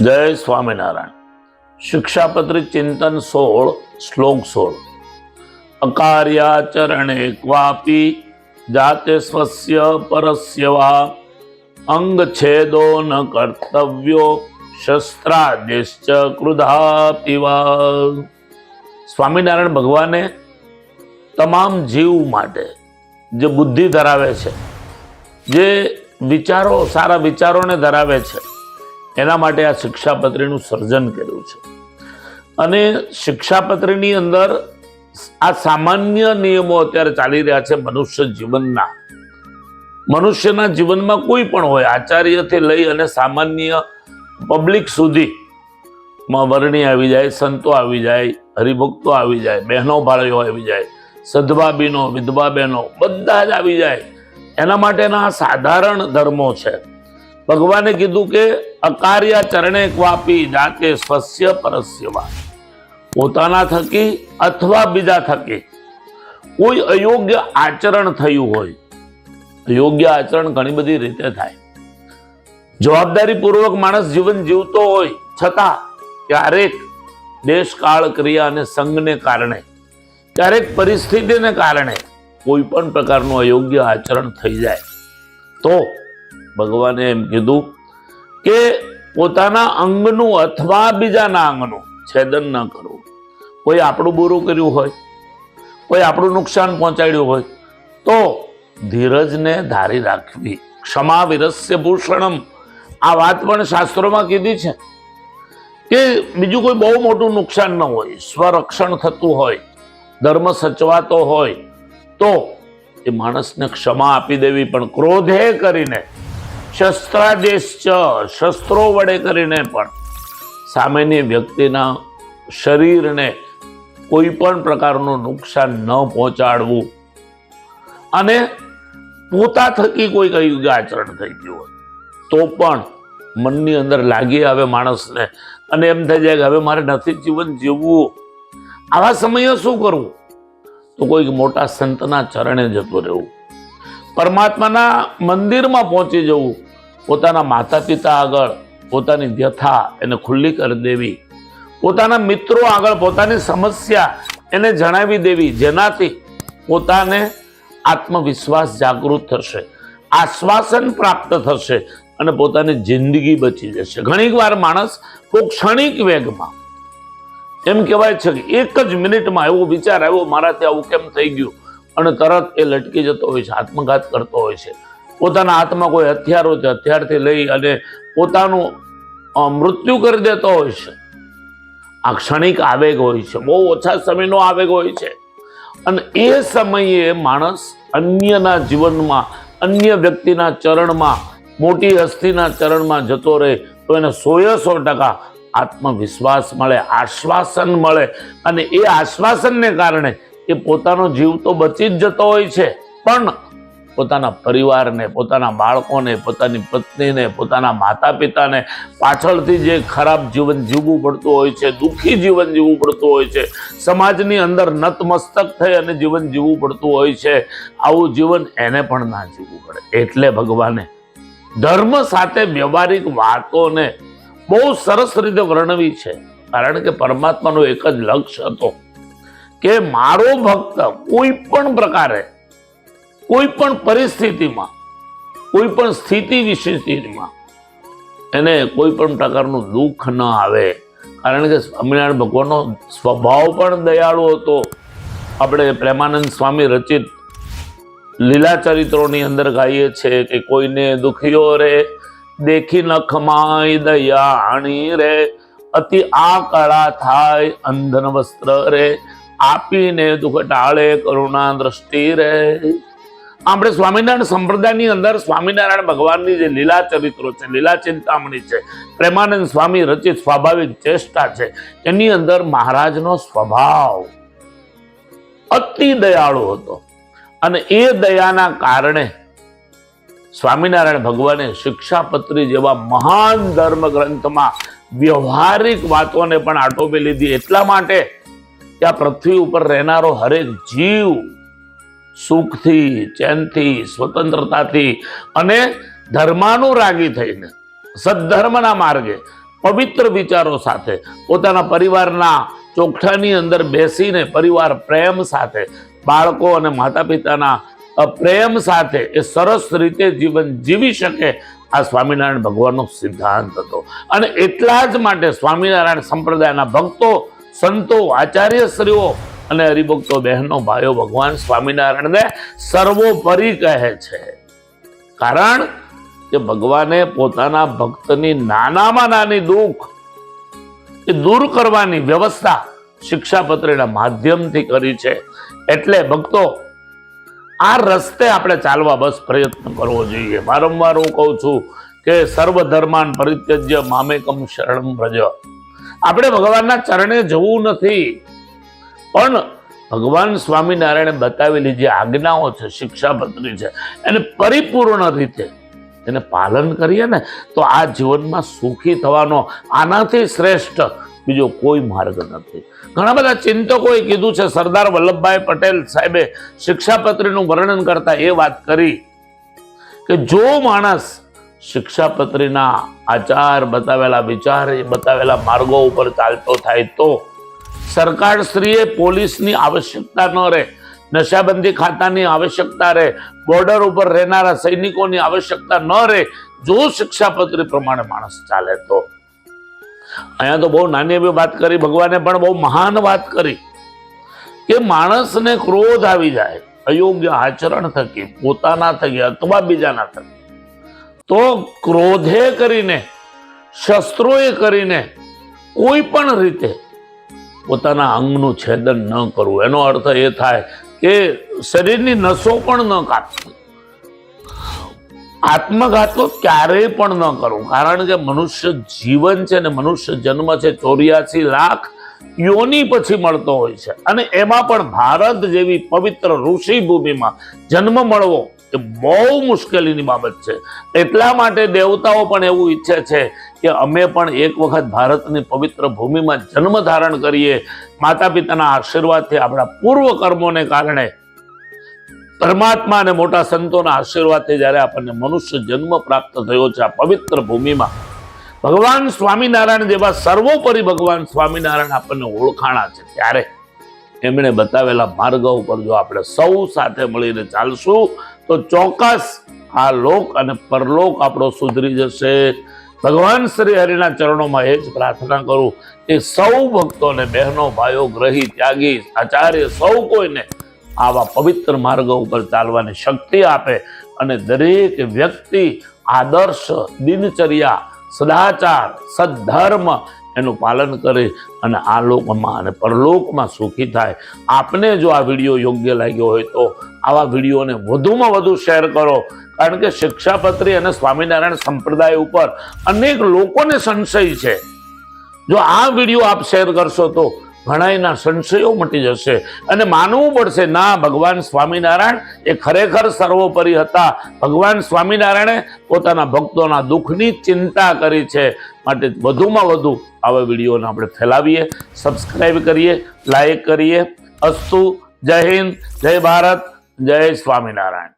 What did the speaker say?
જય સ્વામિનારાયણ. શિક્ષાપત્રી ચિંતન સોળ, શ્લોક સોળ. અકાર્યાચરણે ક્વાપી જાતે સ્વસ્ય પરસ્ય વા. અંગ છેદો ન કર્તવ્યો શસ્ત્રાદેશ્ચ ક્રુધાપીવા સ્વામિનારાયણ ભગવાને તમામ જીવ માટે જે બુદ્ધિ ધરાવે છે, જે વિચારો, સારા વિચારોને ધરાવે છે એના માટે આ શિક્ષાપત્રીનું સર્જન કર્યું છે. અને શિક્ષાપત્રીની અંદર આ સામાન્ય નિયમો અત્યારે ચાલી રહ્યા છે મનુષ્ય જીવનના. મનુષ્યના જીવનમાં કોઈ પણ હોય, આચાર્યથી લઈ અને સામાન્ય પબ્લિક સુધી માં વર્ણી આવી જાય, સંતો આવી જાય, હરિભક્તો આવી જાય, બહેનો ભાળીઓ આવી જાય બીનો વિધવા બહેનો બધા જ આવી જાય. એના માટેના સાધારણ ધર્મો છે. ભગવાને કીધું કે અકાર્ય ચરણે ક્વાપી જાતે સ્વસ્ય પરસ્યવા. પોતાના થકી અથવા બીજા થકી કોઈ અયોગ્ય આચરણ થયું હોય. અયોગ્ય આચરણ ઘણી બધી રીતે થાય. જવાબદારીપૂર્વક માણસ જીવન જીવતો હોય છતાં ક્યારેક દેશ કાળ ક્રિયા અને સંઘને કારણે, ક્યારેક પરિસ્થિતિને કારણે કોઈ પણ પ્રકારનું અયોગ્ય આચરણ થઈ જાય. તો ભગવાને એમ કીધું કે પોતાના અંગનું અથવા બીજાના અંગનું છેદન ન કરવું કોઈ આપણું બુરું કર્યું હોય, કોઈ આપણું નુકસાન પહોંચાડ્યું હોય, તો ધીરજને ધારી રાખવી. ક્ષમા વિરસ્ય ભૂષણમ. આ વાત પણ શાસ્ત્રોમાં કીધી છે કે બીજું કોઈ બહુ મોટું નુકસાન ન હોય, સ્વરક્ષણ થતું હોય, ધર્મ સચવાતો હોય, તો એ માણસને ક્ષમા આપી દેવી, પણ ક્રોધે કરીને શસ્ત્રાદેશ શસ્ત્રો વડે કરીને પણ સામેની વ્યક્તિના શરીરને કોઈ પણ પ્રકારનું નુકસાન ન પહોંચાડવું. અને પોતા થકી કોઈ કયું આચરણ થઈ ગયું હોય, તો પણ મનની અંદર લાગી આવે માણસને અને એમ થઈ જાય કે હવે મારે નથી જીવન જીવવું. આવા સમયે શું કરવું? તો કોઈક મોટા સંતના ચરણે જતું રહેવું. પરમાત્માના મંદિરમાં પહોંચી જવું, પોતાના માતા પિતા આગળ, પોતાની વ્યથા એને ખુલ્લી કરી દેવી, પોતાના મિત્રો આગળ પોતાની સમસ્યા એને જણાવી દેવી, જેનાથી પોતાને આત્મવિશ્વાસ જાગૃત થશે, આશ્વાસન પ્રાપ્ત થશે અને પોતાની જિંદગી બચી જશે. ઘણીક વાર માણસ કોઈ ક્ષણિક વેગમાં, એમ કહેવાય છે કે એક જ મિનિટમાં એવો વિચાર આવ્યો, મારાથી આવું કેમ થઈ ગયું? અને તરત એ લટકી જતો હોય છે, આત્મઘાત કરતો હોય છે. પોતાના હાથમાં કોઈ હથિયાર છે, હથિયારથી લઈ અને પોતાનું મૃત્યુ કરી દેતો હોય છે. આ ક્ષણિક આવેગ હોય છે, બહુ ઓછા સમયનો આવેગ હોય છે. અને એ સમયે માણસ અન્યના જીવનમાં, અન્ય વ્યક્તિના ચરણમાં, મોટી હસ્તીના ચરણમાં જતો રહે, તો એને સોએ સો ટકા આત્મવિશ્વાસ મળે, આશ્વાસન મળે. અને એ આશ્વાસનને કારણે એ પોતાનો જીવ તો બચી જ જતો હોય છે. પણ પોતાના પરિવારને, પોતાના બાળકોને, પોતાની પત્નીને, પોતાના માતા પિતાને પાછળથી જે ખરાબ જીવન જીવવું પડતું હોય છે, દુઃખી જીવન જીવવું પડતું હોય છે, સમાજની અંદર નતમસ્તક થઈ અને જીવન જીવવું પડતું હોય છે, આવું જીવન એને પણ ના જીવવું પડે. એટલે ભગવાને ધર્મ સાથે વ્યવહારિક વાતોને બહુ સરસ રીતે વર્ણવી છે. કારણ કે પરમાત્માનો એક જ લક્ષ્ય હતો. કે મારો ભક્ત કોઈ પણ પ્રકારે, કોઈ પણ પરિસ્થિતિમાં, કોઈ પણ સ્થિતિ વિશેષમાં એને કોઈ પણ પ્રકારનું દુઃખ ન આવે. કારણ કે સ્વામિનારાયણ ભગવાનનો સ્વભાવ પણ દયાળુ હતો. આપણે પ્રેમાનંદ સ્વામી રચિત લીલા ચરિત્રોની અંદર ગાઈએ છીએ કે કોઈને દુખ્યો રે, દેખી ન ખમાય દયાણી રે, અતિ આ કળા થાય અંધન વસ્ત્ર રે આપીને દુઃખ ટાળે કરુણા દ્રષ્ટિ રહે. આપણે સ્વામિનારાયણ સંપ્રદાયની અંદર સ્વામિનારાયણ ભગવાનની જે લીલા ચરિત્રો છે, લીલા ચિંતામણી છે, પ્રેમાનંદ સ્વામી રચિત સ્વાભાવિક ચેષ્ટા છે, એની અંદર મહારાજનો સ્વભાવ અતિ દયાળુ હતો. અને એ દયાના કારણે સ્વામિનારાયણ ભગવાને શિક્ષાપત્રી જેવા મહાન ધર્મ ગ્રંથમાં વ્યવહારિક વાતોને પણ આટોપી લીધી. એટલા માટે કે આ પૃથ્વી ઉપર રહેનારો હરેક જીવ સુખથી, ચેનથી, સ્વતંત્રતાથી અને ધર્માનુરાગી થઈને, સદ્ધર્મના માર્ગે પવિત્ર વિચારો સાથે, પોતાના પરિવારના ચોકઠાની અંદર બેસીને પરિવાર પ્રેમ સાથે, બાળકો અને માતા પિતાના પ્રેમ સાથે એ સરસ રીતે જીવન જીવી શકે આ સ્વામિનારાયણ ભગવાનનો સિદ્ધાંત હતો. અને એટલા જ માટે સ્વામિનારાયણ સંપ્રદાયના ભક્તો સંતો, આચાર્યશ્રીઓ અને હરિભક્તો બહેનો, ભાઈઓ, ભગવાન સ્વામિનારાયણને સર્વોપરી કહે છે. કારણ કે ભગવાને પોતાના ભક્તની નાનામાં નાની દુઃખ એ દૂર કરવાની વ્યવસ્થા શિક્ષાપત્રીના માધ્યમથી કરી છે. એટલે ભક્તો, આ રસ્તે આપણે ચાલવા બસ પ્રયત્ન કરવો જોઈએ. વારંવાર હું કહું છું કે સર્વધર્માન પરિત્યજ્ય મામેકમ શરણમ વ્રજ. આપણે ભગવાનના ચરણે જવું નથી. પણ ભગવાન સ્વામિનારાયણે બતાવેલી જે આજ્ઞાઓ છે શિક્ષાપત્રી છે, એને પરિપૂર્ણ રીતે એને પાલન કરીએ ને, તો આ જીવનમાં સુખી થવાનો આનાથી શ્રેષ્ઠ બીજો કોઈ માર્ગ નથી. ઘણા બધા ચિંતકોએ કીધું છે, સરદાર વલ્લભભાઈ પટેલ સાહેબે શિક્ષાપત્રીનું વર્ણન કરતા એ વાત કરી કે જો માણસ શિક્ષાપત્રીના આચાર બતાવેલા વિચાર, એ બતાવેલા માર્ગો ઉપર ચાલતો થાય તો સરકારશ્રીએ પોલીસની આવશ્યકતા ન રહે, નશાબંધી ખાતાની આવશ્યકતા રહે, બોર્ડર ઉપર રહેનારા સૈનિકોની આવશ્યકતા ન રહે, જો શિક્ષાપત્રી પ્રમાણે માણસ ચાલે તો. અહીંયા તો બહુ નાની એવી વાત કરી, ભગવાને પણ બહુ મહાન વાત કરી, કે માણસને ક્રોધ આવી જાય, અયોગ્ય આચરણ થકી, પોતાના થકી, અથવા બીજાના થકી. તો ક્રોધે કરીને, શસ્ત્રોએ કરીને, કોઈ પણ રીતે પોતાના અંગનું છેદન ન કરવું. એનો અર્થ એ થાય કે શરીરની નસો પણ ન કાપવી. આત્મઘાત તો ક્યારેય પણ ન કરવું. કારણ કે મનુષ્ય જીવન છે ને મનુષ્ય જન્મ છે, ચોર્યાસી લાખ યોની પછી મળતો હોય છે. અને એમાં પણ ભારત જેવી પવિત્ર ઋષિ ભૂમિમાં જન્મ મળવો એ બહુ મુશ્કેલીની બાબત છે. એટલા માટે દેવતાઓ પણ એવું ઈચ્છે છે કે અમે પણ એક વખત ભારતની પવિત્ર ભૂમિમાં જન્મ ધારણ કરીએ માતા પિતાના આશીર્વાદથી આપણા પૂર્વ કર્મોને કારણે પરમાત્મા અને મોટા સંતોના આશીર્વાદથી જ્યારે આપણને મનુષ્ય જન્મ પ્રાપ્ત થયો છે આ પવિત્ર ભૂમિમાં. ભગવાન સ્વામિનારાયણ જેવા સર્વોપરી ભગવાન સ્વામિનારાયણ આપણને ઓળખાણા છે ત્યારે. એમણે બતાવેલા માર્ગ ઉપર જો આપણે સૌ સાથે મળીને ચાલશું તો ચોક્કસ આ લોક અને પરલોક આપણો સુધરી જશે. ભગવાન શ્રી હરિના ચરણોમાં એ જ પ્રાર્થના કરું કે સૌ ભક્તોને, બહેનો, ભાઈઓ, ગ્રહી, ત્યાગી, આચાર્ય, સૌ કોઈને આવા પવિત્ર માર્ગો ઉપર ચાલવાની શક્તિ આપે અને દરેક વ્યક્તિ આદર્શ, દિનચર્યા, સદાચાર, સદ્ધર્મ એનું પાલન કરે અને આ લોકમાં અને પરલોકમાં સુખી થાય. આપને જો આ વીડિયો યોગ્ય લાગ્યો હોય તો આવા વિડીયોને વધુમાં વધુ શેર કરો. કારણ કે શિક્ષાપત્રી અને સ્વામિનારાયણ સંપ્રદાય ઉપર અનેક લોકોને સંશય છે. જો આ વીડિયો આપ શેર કરશો તો ઘણાયના સંશયો મટી જશે. અને માનવું પડશે, ના, ભગવાન સ્વામિનારાયણ એ ખરેખર સર્વોપરી હતા. ભગવાન સ્વામિનારાયણે પોતાના ભક્તોના દુઃખની ચિંતા કરી છે. માટે વધુમાં વધુ આવા વિડીયોને આપણે ફેલાવીએ સબસ્ક્રાઈબ કરીએ લાઈક કરીએ. અસ્તુ, જય હિન્દ, જય ભારત, જય સ્વામિનારાયણ.